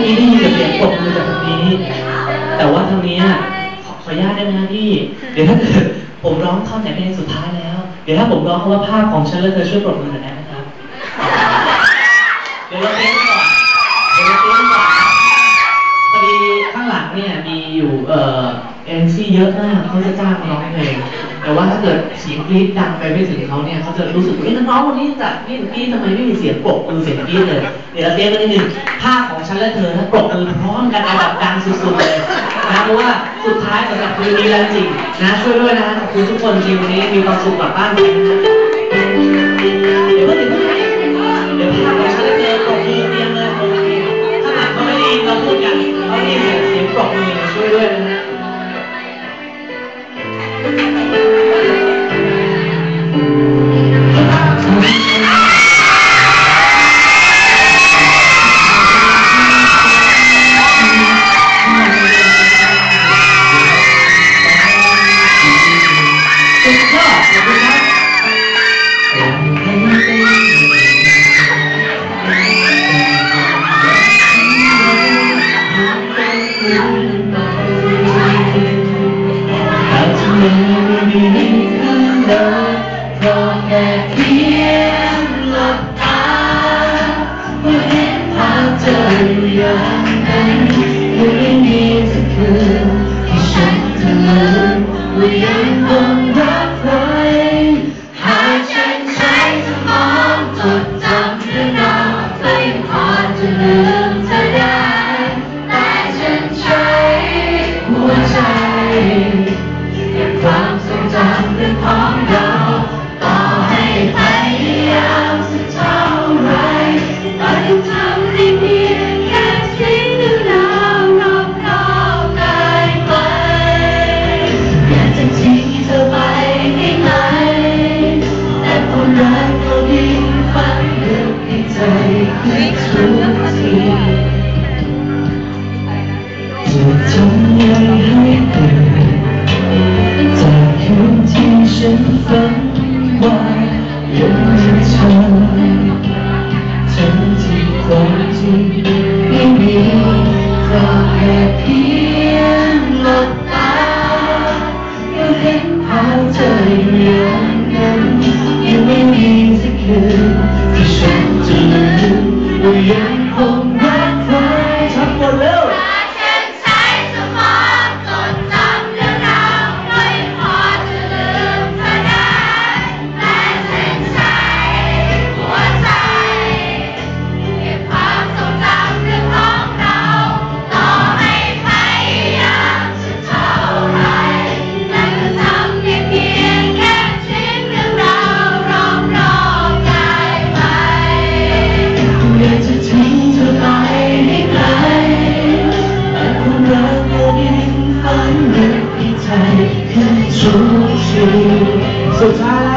สียงปรบมือจากทางนี้ แต่ว่าทางเนี้ยขอขออนุญาตได้ไหมพี่ เดี๋ยวถ้าเกิดผมร้องท่อนไหนเพลงสุดท้ายแล้ว เดี๋ยวถ้าผมร้องคำว่าภาพของฉันและเธอช่วยปรบมือหน่อยได้ไหมครับ เดี๋ยวเราเต้นก่อนเดี๋ยวเราเต้นก่อนพอดีข้างหลังเนี่ยมีอยู่เอ่อเอ็นซีเยอะมากเขาจะจ้างร้องเพลง แต่ว่าถ้าเกิดเสียงกรี๊ดดังไปไม่ถึงเขาเนี่ยเขาจะรู้สึกว่าเอ๊ะน้องๆวันนี้จะนี่กรี๊ดทำไมไม่มีเสียงปรบมือเสียงกรี๊ดเลย เดี๋ยวเราเต้นกันนิดนึงภาพของฉันและเธอถ้าปรบมือพร้อมกันระดับบดังสุดๆเลยนะเพราะว่าสุดท้ายสำหรับคืนนี้แล้วจริงนะช่วยด้วยนะขอบคุณทุกคนจริงวันนี้มีความสุขกลับบ้านกันนะ เพียงหลับตาเมื่อเห็นภาพเธออยู่อย่างนั้นไม่มีสักคืนที่ฉันจะลืมว่ายังคงรักใครหากฉันใช้สมองจดจำเรื่องราวก็ยังพอจะลืมเธอได้ แต่ฉันใช้หัวใจเก็บความทรงจำเรื่องของเรา 千分外人间，曾经怀疑。سوچا